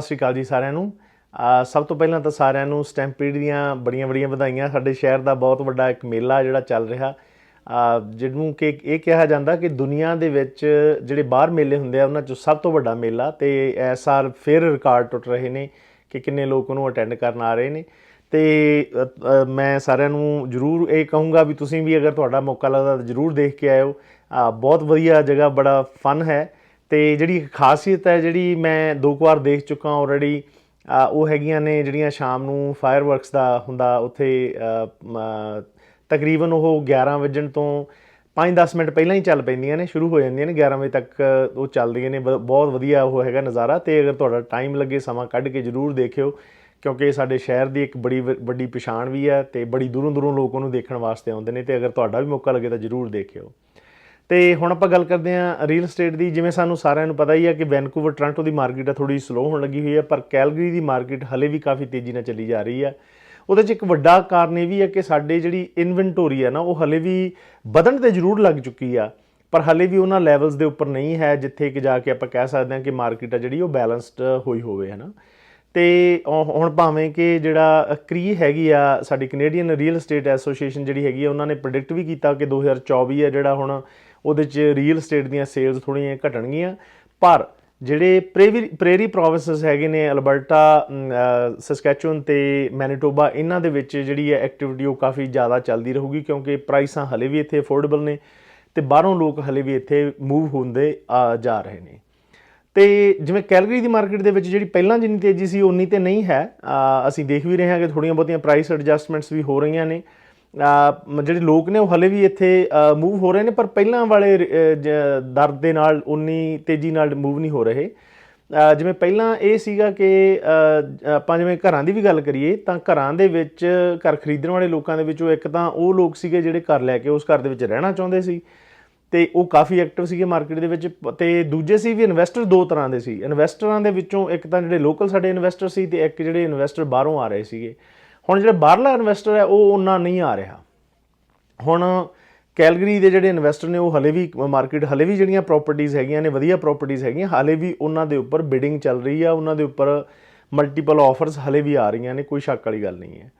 ਸਤਿ ਸ਼੍ਰੀ ਅਕਾਲ ਜੀ ਸਾਰਿਆਂ ਨੂੰ। ਸਭ ਤੋਂ ਪਹਿਲਾਂ ਤਾਂ ਸਾਰਿਆਂ ਨੂੰ ਸਟੈਂਪੀਡ ਦੀਆਂ ਬੜੀਆਂ ਬੜੀਆਂ ਵਧਾਈਆਂ। ਸਾਡੇ ਸ਼ਹਿਰ ਦਾ ਬਹੁਤ ਵੱਡਾ ਇੱਕ ਮੇਲਾ ਜਿਹੜਾ ਚੱਲ ਰਿਹਾ। ਜਿਹਨੂੰ ਕਿ ਇਹ ਕਿਹਾ ਜਾਂਦਾ ਕਿ ਦੁਨੀਆ ਦੇ ਵਿੱਚ ਜਿਹੜੇ ਬਾਹਰ ਮੇਲੇ ਹੁੰਦੇ ਆ, ਉਹਨਾਂ ਚੋਂ ਸਭ ਤੋਂ ਵੱਡਾ ਮੇਲਾ ਤੇ ਇਸ ਸਾਲ ਫਿਰ ਰਿਕਾਰਡ ਟੁੱਟ ਰਹੇ ਨੇ ਕਿ ਕਿੰਨੇ ਲੋਕ ਉਹਨੂੰ ਅਟੈਂਡ ਕਰਨ ਆ ਰਹੇ ਨੇ। ਤੇ ਮੈਂ ਸਾਰਿਆਂ ਨੂੰ ਜਰੂਰ ਇਹ ਕਹੂੰਗਾ ਵੀ ਤੁਸੀਂ ਵੀ ਅਗਰ ਤੁਹਾਡਾ ਮੌਕਾ ਲੱਗਦਾ ਤਾਂ ਜਰੂਰ ਦੇਖ ਕੇ ਆਇਓ। ਬਹੁਤ ਵਧੀਆ ਜਗ੍ਹਾ, ਬੜਾ ਫਨ ਹੈ। ਤੇ ਜਿਹੜੀ ਖਾਸੀਅਤ ਹੈ, ਜਿਹੜੀ ਮੈਂ ਦੋ ਕੁ ਵਾਰ ਦੇਖ ਚੁੱਕਾ ਆਲਰੇਡੀ ਉਹ ਹੈਗੀਆਂ ਨੇ ਜਿਹੜੀਆਂ ਸ਼ਾਮ ਨੂੰ ਫਾਇਰਵਰਕਸ ਦਾ ਹੁੰਦਾ ਉੱਥੇ ਤਕਰੀਬਨ ਉਹ 11 ਵਜਣ ਤੋਂ 5-10 ਮਿੰਟ ਪਹਿਲਾਂ ਹੀ ਚੱਲ ਪੈਂਦੀਆਂ ਨੇ, ਸ਼ੁਰੂ ਹੋ ਜਾਂਦੀਆਂ ਨੇ 11 ਵਜੇ ਤੱਕ ਉਹ ਚੱਲਦੀਆਂ ਨੇ ਬ- ਬਹੁਤ ਵਧੀਆ ਉਹ ਹੈਗਾ ਨਜ਼ਾਰਾ ਤੇ ਅਗਰ ਤੁਹਾਡਾ ਟਾਈਮ ਲੱਗੇ ਸਮਾਂ ਕੱਢ ਕੇ ਜਰੂਰ ਦੇਖਿਓ, ਕਿਉਂਕਿ ਸਾਡੇ ਸ਼ਹਿਰ ਦੀ ਇੱਕ ਬੜੀ ਵ- ਵੱਡੀ ਪਛਾਣ ਵੀ ਹੈ ਤੇ ਬੜੀ ਦੂਰੋਂ ਦੂਰੋਂ ਲੋਕ ਉਹਨੂੰ ਦੇਖਣ ਵਾਸਤੇ ਆਉਂਦੇ ਨੇ ਤੇ ਅਗਰ ਤੁਹਾਡਾ ਵੀ ਮੌਕਾ ਲੱਗੇ ਤਾਂ ਜਰੂਰ ਦੇਖਿਓ। ਤੇ ਹੁਣ ਆਪਾਂ ਗੱਲ ਕਰਦੇ ਹਾਂ ਰੀਅਲ ਸਟੇਟ ਦੀ, ਜਿਵੇਂ ਸਾਨੂੰ ਸਾਰਿਆਂ ਨੂੰ ਪਤਾ ਹੀ ਹੈ ਕਿ ਵੈਨਕੂਵਰ ਟੋਰਾਂਟੋ ਦੀ ਮਾਰਕੀਟ ਆ ਥੋੜੀ ਸਲੋ ਹੋਣ ਲੱਗੀ ਹੋਈ ਹੈ ਪਰ ਕੈਲਗਰੀ ਦੀ ਮਾਰਕੀਟ ਹਲੇ ਵੀ ਕਾਫੀ ਤੇਜ਼ੀ ਨਾਲ ਚੱਲੀ ਜਾ ਰਹੀ ਹੈ ਉਹਦੇ 'ਚ ਇੱਕ ਵੱਡਾ ਕਾਰਨ ਇਹ ਵੀ ਹੈ ਕਿ ਸਾਡੇ ਜਿਹੜੀ ਇਨਵੈਂਟੋਰੀ ਹੈ ਨਾ, ਉਹ ਹਲੇ ਵੀ ਵਧਣ ਤੇ ਜ਼ਰੂਰ ਲੱਗ ਚੁੱਕੀ ਆ, ਪਰ ਹਲੇ ਵੀ ਉਹਨਾਂ ਲੈਵਲਸ ਦੇ ਉੱਪਰ ਨਹੀਂ ਹੈ, ਜਿੱਥੇ ਕਿ ਜਾ ਕੇ ਆਪਾਂ ਕਹਿ ਸਕਦੇ ਹਾਂ ਕਿ ਮਾਰਕੀਟ ਆ ਜਿਹੜੀ, ਉਹ ਬੈਲੈਂਸਡ ਹੋਈ ਹੋਵੇ ਹੈ ਨਾ ਤੇ ਉਹ ਹੁਣ ਭਾਵੇਂ ਕਿ ਜਿਹੜਾ ਕਰੀ ਹੈਗੀ ਆ, ਸਾਡੀ ਕੈਨੇਡੀਅਨ ਰੀਅਲ ਏਸਟੇਟ ਐਸੋਸੀਏਸ਼ਨ ਜਿਹੜੀ ਹੈਗੀ ਆ, ਉਹਨਾਂ ਨੇ ਪ੍ਰੈਡਿਕਟ ਵੀ ਕੀਤਾ ਕਿ 2024 ਆ ਜਿਹੜਾ ਹੁਣ ਉਹਦੇ 'ਚ ਰੀਅਲ ਏਸਟੇਟ ਦੀਆਂ ਸੇਲਸ ਥੋੜ੍ਹੀਆਂ ਘਟਣਗੀਆਂ। ਪਰ ਜਿਹੜੇ ਪ੍ਰੇਰੀ ਪ੍ਰੇਰੀ ਪ੍ਰੋਵਿੰਸਸ ਹੈਗੇ ਨੇ, ਅਲਬਰਟਾ ਸਸਕੈਚੂਨ ਤੇ ਮੈਨੀਟੋਬਾ ਇਹਨਾਂ ਦੇ ਵਿੱਚ ਜਿਹੜੀ ਹੈ ਐਕਟੀਵਿਟੀ ਉਹ ਕਾਫੀ ਜ਼ਿਆਦਾ ਚੱਲਦੀ ਰਹੂਗੀ ਕਿਉਂਕਿ ਪ੍ਰਾਈਸਾਂ ਹਲੇ ਵੀ ਇੱਥੇ ਅਫੋਰਡੇਬਲ ਨੇ ਤੇ ਬਾਹਰੋਂ ਲੋਕ ਹਲੇ ਵੀ ਇੱਥੇ ਮੂਵ ਹੁੰਦੇ ਜਾ ਰਹੇ ਨੇ। ਤੇ ਜਿਵੇਂ ਕੈਲਗਰੀ ਦੀ ਮਾਰਕੀਟ ਦੇ ਵਿੱਚ ਜਿਹੜੀ ਪਹਿਲਾਂ ਜਿੰਨੀ ਤੇਜ਼ੀ ਸੀ ਉਨੀ ਤੇ ਨਹੀਂ ਹੈ। ਅਸੀਂ ਦੇਖ ਵੀ ਰਹੇ ਹਾਂ ਕਿ ਥੋੜੀਆਂ ਬਹੁਤੀਆਂ ਪ੍ਰਾਈਸ ਐਡਜਸਟਮੈਂਟਸ ਵੀ ਹੋ ਰਹੀਆਂ ਨੇ। ਜਿਹੜੇ ਲੋਕ ਨੇ ਉਹ ਹਲੇ ਵੀ ਇੱਥੇ ਮੂਵ ਹੋ ਰਹੇ ਨੇ ਪਰ ਪਹਿਲਾਂ ਵਾਲੇ ਅਹ, ਦਰ ਦੇ ਨਾਲ ਉਨੀ ਤੇਜ਼ੀ ਨਾਲ ਮੂਵ ਨਹੀਂ ਹੋ ਰਹੇ। ਜਿਵੇਂ ਪਹਿਲਾਂ ਇਹ ਸੀਗਾ ਕਿ ਆਪਾਂ ਜਿਵੇਂ ਘਰਾਂ ਦੀ ਵੀ ਗੱਲ ਕਰੀਏ ਤਾਂ ਘਰਾਂ ਦੇ ਵਿੱਚ ਘਰ ਖਰੀਦਣ ਵਾਲੇ ਲੋਕਾਂ ਦੇ ਵਿੱਚੋਂ ਇੱਕ ਤਾਂ ਉਹ ਲੋਕ ਸੀਗੇ ਜਿਹੜੇ ਘਰ ਲੈ ਕੇ ਉਸ ਘਰ ਦੇ ਵਿੱਚ ਰਹਿਣਾ ਚਾਹੁੰਦੇ ਸੀ ਤੇ ਉਹ ਕਾਫੀ ਐਕਟਿਵ ਸੀਗੇ ਮਾਰਕੀਟ ਦੇ ਵਿੱਚ ਪ- ਤੇ ਦੂਜੇ ਸੀ ਵੀ ਇਨਵੈਸਟਰ ਦੋ ਤਰ੍ਹਾਂ ਦੇ ਸੀ। ਇਨਵੈਸਟਰਾਂ ਦੇ ਵਿੱਚੋਂ ਇੱਕ ਤਾਂ ਜਿਹੜੇ ਲੋਕਲ ਸਾਡੇ ਇਨਵੈਸਟਰ ਸੀ ਤੇ ਇੱਕ ਜਿਹੜੇ ਇਨਵੈਸਟਰ ਬਾਹਰੋਂ ਆ ਰਹੇ ਸੀਗੇ। ਹੁਣ ਜਿਹੜਾ ਬਾਹਰਲਾ ਇਨਵੈਸਟਰ ਹੈ, ਉਹ ਉਹਨਾਂ ਨਹੀਂ ਆ ਰਿਹਾ। ਹੁਣ ਕੈਲਗਰੀ ਦੇ ਜਿਹੜੇ ਇਨਵੈਸਟਰ ਨੇ, ਉਹ ਹਲੇ ਵੀ ਮਾਰਕੀਟ ਹਲੇ ਵੀ ਜਿਹੜੀਆਂ ਪ੍ਰਾਪਰਟੀਆਂ ਹੈਗੀਆਂ ਨੇ, ਵਧੀਆ ਪ੍ਰਾਪਰਟੀਆਂ ਹੈਗੀਆਂ, ਹਲੇ ਵੀ ਉਹਨਾਂ ਦੇ ਉੱਪਰ ਬਿਡਿੰਗ ਚੱਲ ਰਹੀ ਆ, ਉਹਨਾਂ ਦੇ ਉੱਪਰ ਮਲਟੀਪਲ ਆਫਰਸ ਹਲੇ ਵੀ ਆ ਰਹੀਆਂ ਨੇ, ਕੋਈ ਸ਼ੱਕ ਵਾਲੀ ਗੱਲ ਨਹੀਂ ਹੈ।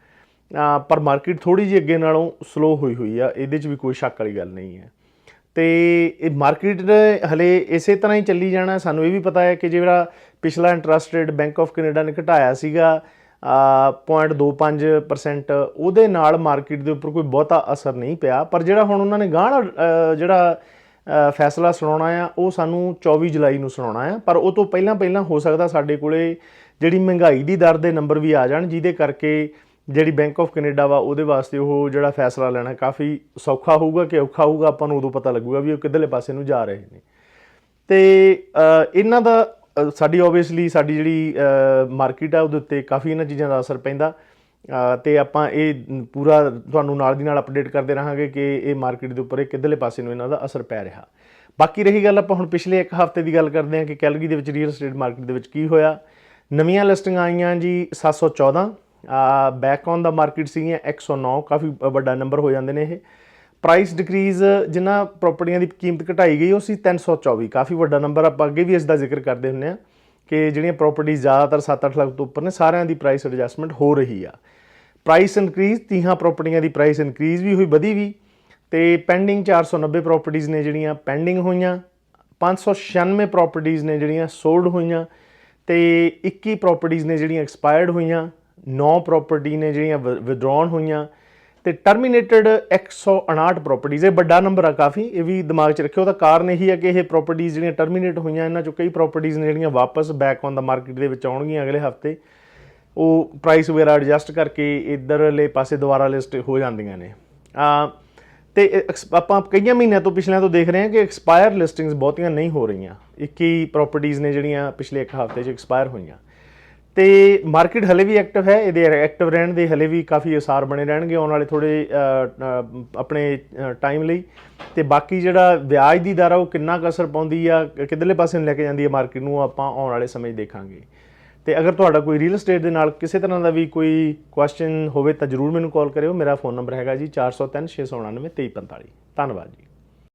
ਪਰ ਮਾਰਕੀਟ ਥੋੜੀ ਜਿਹੀ ਅੱਗੇ ਨਾਲੋਂ ਸਲੋ ਹੋਈ ਹੋਈ ਆ, ਇਹਦੇ 'ਚ ਵੀ ਕੋਈ ਸ਼ੱਕ ਵਾਲੀ ਗੱਲ ਨਹੀਂ ਹੈ। ਤੇ ਇਹ ਮਾਰਕੀਟ ਹਲੇ ਇਸੇ ਤਰ੍ਹਾਂ ਹੀ ਚੱਲੀ ਜਾਣਾ, ਸਾਨੂੰ ਇਹ ਵੀ ਪਤਾ ਹੈ ਕਿ ਜਿਹੜਾ ਪਿਛਲਾ interest rate Bank of Canada ਨੇ ਘਟਾਇਆ ਸੀਗਾ 0.25% ਉਹਦੇ ਨਾਲ ਮਾਰਕੀਟ ਦੇ ਉੱਪਰ ਕੋਈ ਬਹੁਤਾ ਅਸਰ ਨਹੀਂ ਪਿਆ। ਪਰ ਜਿਹੜਾ ਹੁਣ ਉਹਨਾਂ ਨੇ ਗਾਂਹ ਜਿਹੜਾ ਫੈਸਲਾ ਸੁਣਾਉਣਾ ਆ, ਉਹ ਸਾਨੂੰ 24 ਜੁਲਾਈ ਨੂੰ ਸੁਣਾਉਣਾ ਆ। ਪਰ ਉਹ ਤੋਂ ਪਹਿਲਾਂ ਪਹਿਲਾਂ ਹੋ ਸਕਦਾ ਸਾਡੇ ਕੋਲੇ ਜਿਹੜੀ ਮਹਿੰਗਾਈ ਦੀ ਦਰ ਦੇ ਨੰਬਰ ਵੀ ਆ ਜਾਣ, ਜਿਹਦੇ ਕਰਕੇ ਜਿਹੜੀ ਬੈਂਕ ਆਫ ਕੈਨੇਡਾ ਵਾ, ਉਹਦੇ ਵਾਸਤੇ ਉਹ ਜਿਹੜਾ ਫੈਸਲਾ ਲੈਣਾ ਕਾਫੀ ਸੌਖਾ ਹੋਊਗਾ ਕਿ ਔਖਾ ਹੋਊਗਾ, ਆਪਾਂ ਨੂੰ ਉਦੋਂ ਪਤਾ ਲੱਗੂਗਾ ਵੀ ਉਹ ਕਿੱਧਰਲੇ ਪਾਸੇ ਨੂੰ ਜਾ ਰਹੇ ਨੇ। ਤੇ ਇਹਨਾਂ ਦਾ ਸਾਡੀ ਆਬਵੀਅਸਲੀ ਸਾਡੀ ਜਿਹੜੀ ਮਾਰਕੀਟ ਆ ਉਹਦੇ ਉੱਤੇ ਕਾਫੀ ਇਹਨਾਂ ਚੀਜ਼ਾਂ ਦਾ ਅਸਰ ਪੈਂਦਾ। ਅ, ਤੇ ਆਪਾਂ ਇਹ ਪੂਰਾ ਤੁਹਾਨੂੰ ਨਾਲ ਦੀ ਨਾਲ ਅਪਡੇਟ ਕਰਦੇ ਰਹਾਂਗੇ ਕਿ ਇਹ ਮਾਰਕੀਟ ਦੇ ਉੱਪਰ ਇਹ ਕਿੱਧਰਲੇ ਪਾਸੇ ਨੂੰ ਇਹਨਾਂ ਦਾ ਅਸਰ ਪੈ ਰਿਹਾ। ਬਾਕੀ ਰਹੀ ਗੱਲ ਆਪਾਂ ਹੁਣ ਪਿਛਲੇ ਇੱਕ ਹਫ਼ਤੇ ਦੀ ਗੱਲ ਕਰਦੇ ਹਾਂ ਕਿ ਕੈਲਗਰੀ ਦੇ ਵਿੱਚ ਰੀਅਲ ਏਸਟੇਟ ਮਾਰਕੀਟ ਦੇ ਵਿੱਚ ਕੀ ਹੋਇਆ। ਨਵੀਆਂ ਲਿਸਟਿੰਗਾਂ ਆਈਆਂ ਜੀ 714 ਬੈਕ ਔਨ ਦਾ ਮਾਰਕੀਟ ਸੀਗੀਆਂ 109 ਕਾਫੀ ਵੱਡਾ ਨੰਬਰ ਹੋ ਜਾਂਦੇ ਨੇ ਇਹ। ਪ੍ਰਾਈਸ ਡਿਕਰੀਜ਼ ਜਿਨ੍ਹਾਂ ਪ੍ਰਾਪਰਟੀਆਂ ਦੀ ਕੀਮਤ ਘਟਾਈ ਗਈ, ਉਹ ਸੀ 324 ਕਾਫੀ ਵੱਡਾ ਨੰਬਰ ਆਪਾਂ ਅੱਗੇ ਵੀ ਇਸ ਦਾ ਜ਼ਿਕਰ ਕਰਦੇ ਹੁੰਨੇ ਆ ਕਿ ਜਿਹੜੀਆਂ ਪ੍ਰਾਪਰਟੀਆਂ ਜ਼ਿਆਦਾਤਰ 7-8 ਲੱਖ ਤੋਂ ਉੱਪਰ ਨੇ, ਸਾਰਿਆਂ ਦੀ ਪ੍ਰਾਈਸ ਐਡਜਸਟਮੈਂਟ ਹੋ ਰਹੀ ਆ। ਪ੍ਰਾਈਸ ਇਨਕਰੀਜ਼ 30 ਪ੍ਰਾਪਰਟੀਆਂ ਦੀ ਪ੍ਰਾਈਸ ਇਨਕਰੀਜ਼ ਵੀ ਹੋਈ, ਵਧੀ ਵੀ। ਤੇ ਪੈਂਡਿੰਗ 490 ਪ੍ਰਾਪਰਟੀਆਂ ਨੇ ਜਿਹੜੀਆਂ ਪੈਂਡਿੰਗ ਹੋਈਆਂ 596 ਪ੍ਰਾਪਰਟੀਆਂ ਨੇ ਜਿਹੜੀਆਂ ਸੋਲਡ ਹੋਈਆਂ, ਤੇ 21 ਪ੍ਰਾਪਰਟੀਆਂ ਨੇ ਜਿਹੜੀਆਂ ਐਕਸਪਾਇਰਡ ਹੋਈਆਂ 9 ਪ੍ਰਾਪਰਟੀ ਨੇ ਜਿਹੜੀਆਂ ਵਿਦਡਰਾਉਨ ਹੋਈਆਂ। ਤੇ ਟਰਮੀਨੇਟਡ 159 ਪ੍ਰਾਪਰਟੀਆਂ ਇਹ ਵੱਡਾ ਨੰਬਰ ਆ ਕਾਫੀ, ਇਹ ਵੀ ਦਿਮਾਗ 'ਚ ਰੱਖਿਓ, ਉਹਦਾ ਕਾਰਨ ਇਹੀ ਹੈ ਕਿ ਇਹ ਪ੍ਰਾਪਰਟੀਆਂ ਜਿਹੜੀਆਂ ਟਰਮੀਨੇਟ ਹੋਈਆਂ, ਇਹਨਾਂ 'ਚੋਂ ਕਈ ਪ੍ਰਾਪਰਟੀਆਂ ਨੇ ਜਿਹੜੀਆਂ ਵਾਪਸ ਬੈਕ ਔਨ ਦਾ ਮਾਰਕੀਟ ਦੇ ਵਿੱਚ ਆਉਣਗੀਆਂ ਅਗਲੇ ਹਫ਼ਤੇ। ਉਹ ਪ੍ਰਾਈਸ ਵਗੈਰਾ ਐਡਜਸਟ ਕਰਕੇ ਇਧਰਲੇ ਪਾਸੇ, ਦੁਬਾਰਾ ਲਿਸਟ ਹੋ ਜਾਂਦੀਆਂ ਨੇ। ਆ, ਤੇ ਐਕਸ- ਆਪਾਂ ਕਈਆਂ ਮਹੀਨਿਆਂ ਤੋਂ ਪਿਛਲਿਆਂ ਤੋਂ ਦੇਖ ਰਹੇ ਹਾਂ ਕਿ ਐਕਸਪਾਇਰ ਲਿਸਟਿੰਗਸ ਬਹੁਤੀਆਂ ਨਹੀਂ ਹੋ ਰਹੀਆਂ। 21 ਪ੍ਰਾਪਰਟੀਆਂ ਨੇ ਜਿਹੜੀਆਂ ਪਿਛਲੇ ਇੱਕ ਹਫ਼ਤੇ 'ਚ ਐਕਸਪਾਇਰ ਹੋਈਆਂ। ਤੇ ਮਾਰਕੀਟ ਹਲੇ ਵੀ ਐਕਟਿਵ ਹੈ, ਇਹਦੇ ਐਕਟਿਵ ਰਹਿਣ ਦੇ ਹਲੇ ਵੀ ਕਾਫੀ ਅਸਾਰ ਬਣੇ ਰਹਿਣਗੇ, ਆਉਣ ਵਾਲੇ ਥੋੜੇ ਆਪਣੇ ਟਾਈਮ ਲਈ। ਤੇ ਬਾਕੀ ਜਿਹੜਾ ਵਿਆਜ ਦੀ ਦਰ ਆ, ਉਹ ਕਿੰਨਾ ਕੁ ਅਸਰ ਪਾਉਂਦੀ ਆ, ਕਿੱਧਰਲੇ ਪਾਸੇ ਨੂੰ ਲੈ ਕੇ ਜਾਂਦੀ ਹੈ ਮਾਰਕੀਟ ਨੂੰ ਉਹ ਆਪਾਂ ਆਉਣ ਵਾਲੇ ਸਮੇਂ 'ਚ ਦੇਖਾਂਗੇ। ਤੇ ਅਗਰ ਤੁਹਾਡਾ ਕੋਈ ਰੀਅਲ ਏਸਟੇਟ ਦੇ ਨਾਲ ਕਿਸੇ ਤਰ੍ਹਾਂ ਦਾ ਵੀ ਕੋਈ ਕੁਐਸਚਨ ਹੋਵੇ ਤਾਂ ਜਰੂਰ ਮੈਨੂੰ ਕਾਲ ਕਰਿਓ। ਮੇਰਾ ਫੋਨ ਨੰਬਰ ਹੈਗਾ ਜੀ 403699 2345 ਧੰਨਵਾਦ ਜੀ।